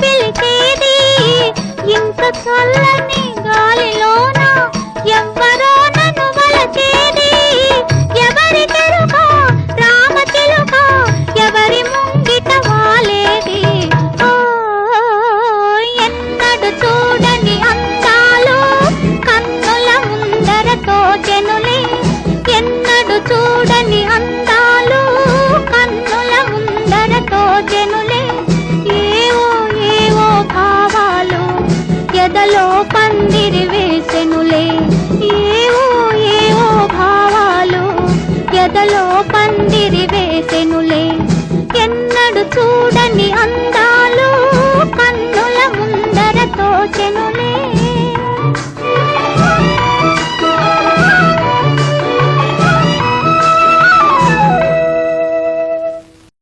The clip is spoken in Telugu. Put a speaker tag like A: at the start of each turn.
A: పిలిచేది? ఇంత చల్లని గాలిలోన ఎవరి తెలుక రామ తెలుక ఎవరి ముంగిట వాలేది? ఎన్నడు చూడని అందాలు కన్నుల ముందరతో జనులే ఎన్నడు చూడని అందా